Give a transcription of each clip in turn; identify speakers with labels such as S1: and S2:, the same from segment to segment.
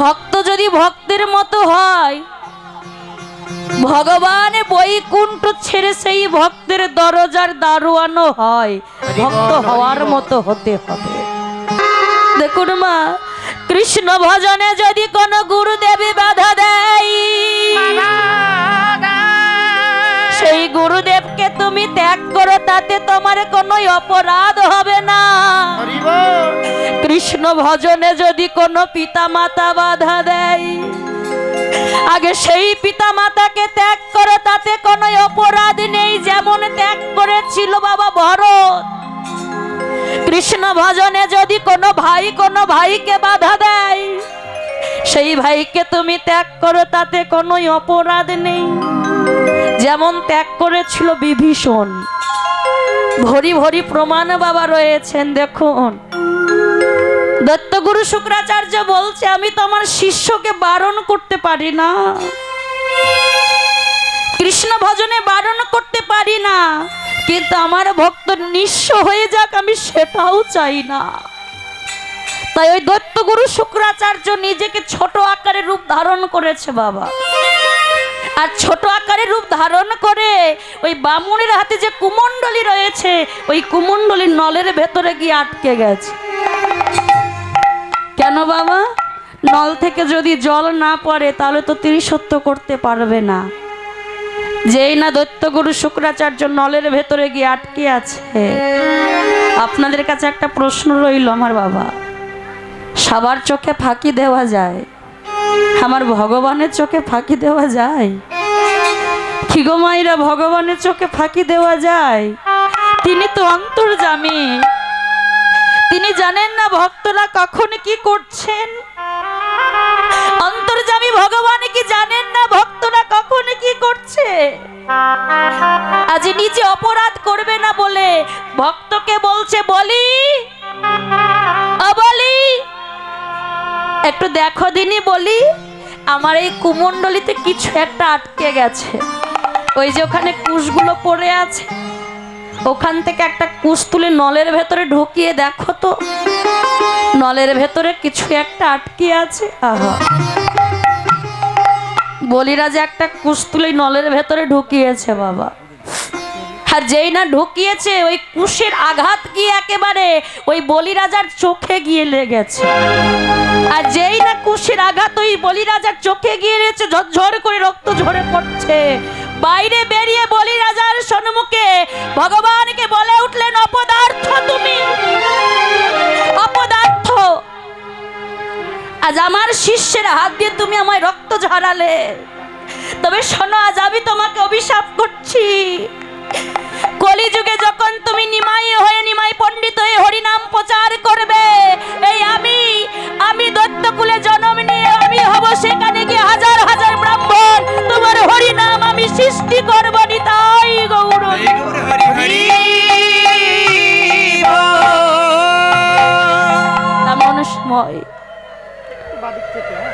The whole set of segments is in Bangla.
S1: ভক্ত যদি ভক্তের মতো হয় ভগবান বৈকুণ্ঠ ছেড়ে সেই ভক্তের দরজার দারোয়ানো হয়। ভক্ত হওয়ার মতো হতে হবে। দেখুন মা কৃষ্ণ ভজনে যদি কোনো গুরুদেবী তোমার কোনো অপরাধ হবে না। কৃষ্ণ ভজনে যদি কোনো পিতা মাতা বাধা দেয় আগে সেই পিতা মাতাকে ত্যাগ করো তাতে কোনো অপরাধ নেই যেমন ত্যাগ করেছিল বাবা ভরত। কৃষ্ণ ভজনে যদি কোনো ভাই কোনো ভাইকে বাধা দেয় সেই ভাইকে তুমি ত্যাগ করো তাতে কোনো অপরাধ নেই। যেমন ত্যাগ করেছিল বিভীষণ। ভরি ভরি প্রমাণ বাবা রয়েছেন, দেখুন। দত্তগুরু শুক্রাচার্য বলছে, আমি তো আমার শিষ্যকে বারণ করতে পারি না। কৃষ্ণ ভজনে বারণ করতে পারি না। কিন্তু আমার ভক্ত নিঃস্ব হয়ে যাক, আমি সেটাও চাই না। তাই ওই দত্তগুরু শুক্রাচার্য নিজেকে ছোট আকারে রূপ ধারণ করেছে বাবা। আর ছোট আকারে রূপ ধারণ করে ওই বামুনের হাতে যে কুমণ্ডলী রয়েছে, ওই কুমণ্ডলীর নলের ভেতরে গিয়ে আটকে গেছে। কেন বাবা? নল থেকে যদি জল না পড়ে, তাহলে তো তিনি সত্য করতে পারবে না। যেই না দৈত্যগুরু শুক্রাচার্য নলের ভেতরে গিয়ে আটকে আছে। আপনাদের কাছে একটা প্রশ্ন রইল আমার বাবা। সবার চোখে ফাঁকি দেওয়া যায়? আমার ভগবানের চোখে ফাঁকি দেওয়া যায়? কি গো মাইরা, ভগবানের চোখে ফাঁকি দেওয়া যায়। তিনি তো অন্তর্জামী তিনি জানেন না ভক্তরা কখন কি করছেন। অন্তর্জামী ভগবান কি জানেন না ভক্তরা কখন কি করছে। আজ নিজে অপরাধ করবে না বলে ভক্তকে বলছে, বলি। বলি। একটু দেখো দিনি, বলি। আমার এই কুমণ্ডলিতে কিছু একটা আটকে গেছে। ওই যে ওখানে কুশগুলো পড়ে আছে, ওখান থেকে একটা কুশ তুলে নলের ভেতরে ঢুকিয়ে দেখো তো। নলের ভেতরে কিছু একটা আটকে আছে, আহা। বলিরা যে একটা কুশ তুলে নলের ভেতরে ঢুকিয়েছে বাবা। আর যেই না ঢুকিয়েছে, ওই কুশের আঘাত গিয়ে একেবারে? ওই বলিরাজার চোখে গিয়ে লেগেছে। আর যেই না কুশের আঘাত, ওই বলিরাজার চোখে গিয়ে লেগেছে, ঝরঝর করে রক্ত ঝরে পড়ছে। বাইরে বেরিয়ে বলি রাজার সম্মুখে ভগবানকে বলে উঠলেন, অপদার্থ তুমি। অপদার্থ। আজ আমার শিষ্যের হাত দিয়ে তুমি আমায় রক্ত ঝরালে। তবে শোনো, আজ আমি তোমাকে অভিশাপ করছি। কলিযুগে যখন তুমি নিমাই হয়ে, নিমাই পণ্ডিত হয়ে হরিনাম প্রচার করবে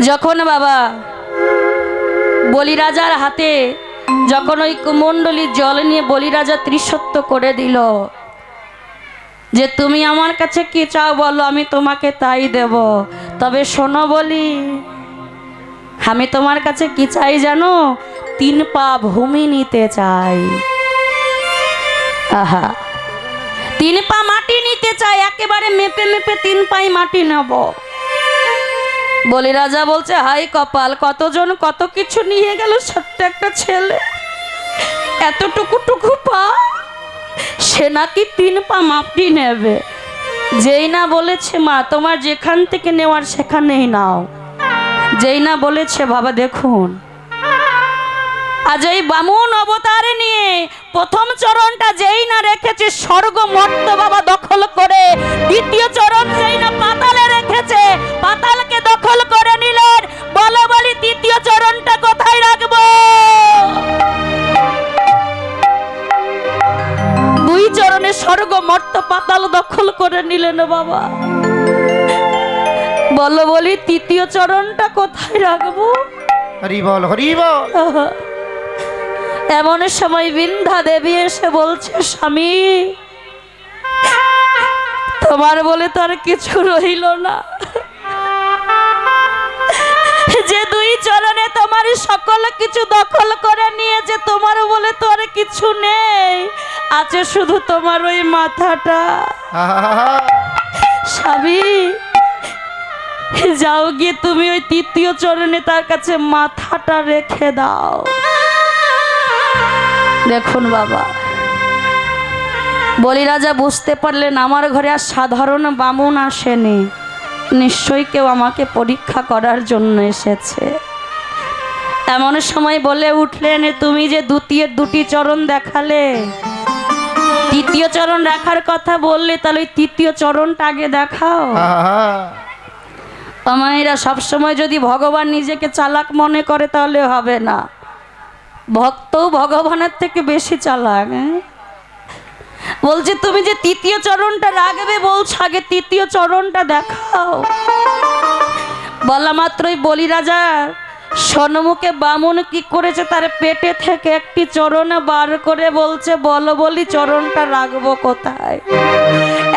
S1: যখন বাবা বলিরাজার হাতে যখন ওই কুমণ্ডলীর জল নিয়ে বলিরাজা ত্রিসত্য করে দিল, যে তুমি আমার কাছে কি চাও বলো, আমি তোমাকে তাই দেব। তবে শোনো বলি, আমি তোমার কাছে কি চাই জানো? তিন পা ভূমি নিতে চাই। আহা। তিন পা মাটি নিতে চাই, একেবারে মেপে মেপে তিন পাই মাটি নেব। বলি, রাজা বলছে, হাই কপাল, কতজন কত কিছু নিয়ে গেল ছোট্ট একটা ছেলে? এতটুকু টুকু পা? সে নাকি তিন পা মাপটি নেবে। যেই না বলেছে, মা, তোমার যেখান থেকে নেওয়ার সেখানেই নাও। যেই না বলেছে, বাবা, দেখুন। আজ এই বামুন অবতারে নিয়ে প্রথম চরণটা যেই না রেখেছে স্বর্গ মর্ত বাবা দখল করে দ্বিতীয় চরণ যেই না পাতালে রেখেছে পাতালকে দখল করে নিলেন। বলো বলি তৃতীয় চরণটা কোথায় রাখব? দুই চরণে স্বর্গ মর্ত পাতাল দখল করে নিলেন বাবা। বলো বলি তৃতীয় চরণটা কোথায় রাখব?
S2: হরি বল হরি বল।
S1: এমন সময় বৃন্ধা দেবী এসে বলছে, স্বামী, তোমার বলে তো আর কিছু রইল না। বলে কিছু দখল করে নিয়ে যে তোমার বলে তো আর কিছু নেই। আছে শুধু তোমার ওই মাথাটা। স্বামী, যাও গিয়ে তুমি ওই তৃতীয় চরণে তার কাছে মাথাটা রেখে দাও। দেখুন বাবা। বলি রাজা বুঝতে পারলেন আমার ঘরে আর সাধারণ বামুন আসেনি। নিশ্চয়ই কেউ আমাকে পরীক্ষা করার জন্য এসেছে। এমন সময় বলে উঠলেন তুমি যে দ্বিতীয় দুটি চরণ দেখালে তৃতীয় চরণ রাখার কথা বললে তাহলে ওই তৃতীয় চরণটা আগে দেখাও। আমায়েরা সবসময় যদি ভগবান নিজেকে চালাক মনে করে তাহলে হবে না। ভক্তও ভগবানের থেকে বেশি চালাক হ্যাঁ? বলছে, তুমি যে তৃতীয় চরণটা রাখবে বলছো আগে তৃতীয় চরণটা দেখাও। বলা মাত্রই বলি রাজা সন্মুখে বামুন কি করেছে, তার পেটে থেকে একটি চরণ বার করে বলছে, বলো বলি, চরণটা রাখব কোথায়?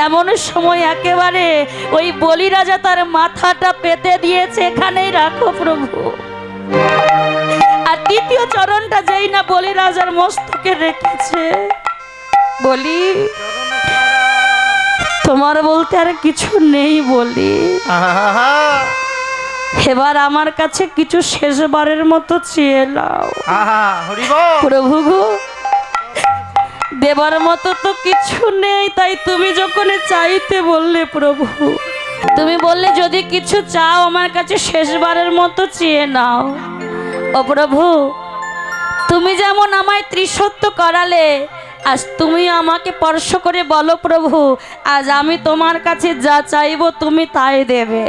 S1: এমন সময় একেবারে ওই বলি রাজা তার মাথাটা পেতে দিয়েছে, এখানেই রাখো প্রভু। তৃতীয় চরণটা যেই না বলি রাজার মস্তকে রেখেছে। বলি তোমার বলতে আর কিছু নেই বলি। এবার আমার কাছে কিছু শেষবারের মতো চেয়ে নাও। প্রভু গো দেবার মতো তো কিছু নেই তাই তুমি যখন চাইতে বললে প্রভু। তুমি বললে যদি কিছু চাও আমার কাছে শেষবারের মতো চেয়ে নাও। ও প্রভু, তুমি যেমন আমায় ত্রিসত্য করালে, আজ তুমি আমাকে স্পর্শ করে বলো প্রভু, আজ আমি তোমার কাছে যা চাইব তুমি তাই দেবে।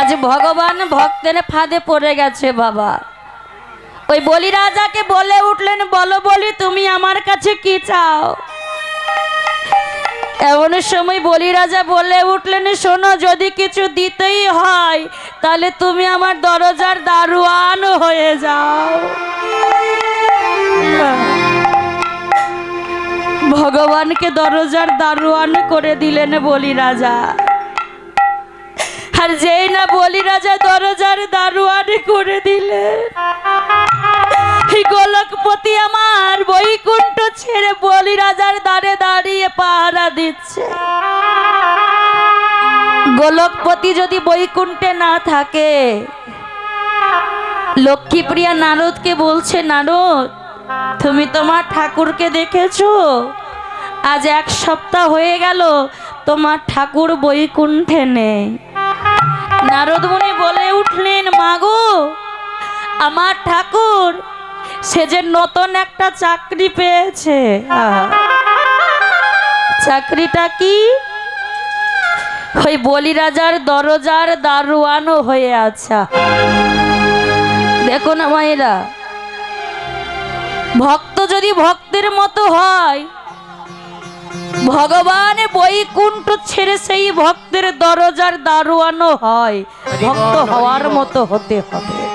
S1: আজ ভগবান ভক্তের ফাঁদে পড়ে গেছে বাবা। ওই বলি রাজাকে বলে উঠলেন, বলো বলি, তুমি আমার কাছে কি চাও? এমন সময় বলি রাজা বলে উঠলেন, শোনো, যদি কিছু দিতেই হয়, তাহলে তুমি আমার দরজার দারোয়ান হয়ে যাও। ভগবানকে দরজার দারোয়ান করে দিলেন বলি রাজা আর যেই না বলি রাজা দরজার দারোয়ান করে দিলেন। গোলকপতি আমার বৈকুণ্ঠ ছেড়ে বলি রাজার দ্বারে দাঁড়িয়ে পাহারা দিচ্ছে। গোলকপতি যদি বৈকুণ্ঠে না থাকে, লক্ষ্মীপ্রিয়া নারদকে বলছে, নারদ, তুমি তোমার ঠাকুরকে দেখেছ? আজ এক সপ্তাহ হয়ে গেল, তোমার ঠাকুর বৈকুণ্ঠে নেই। নারদমুনি বলে উঠলেন মাগো আমার ঠাকুর সে যে নতুন একটা চাকরি পেয়েছে। চাকরিটা কি? ওই বলি রাজার দরজার দারোয়ানও হয়ে আছা। দেখো না মায়েরা ভক্ত যদি ভক্তের মতো হয় ভগবান বৈকুণ্ঠ ছেড়ে সেই ভক্তের দরজার দারোয়ানও হয়। ভক্ত হওয়ার মতো হতে হবে।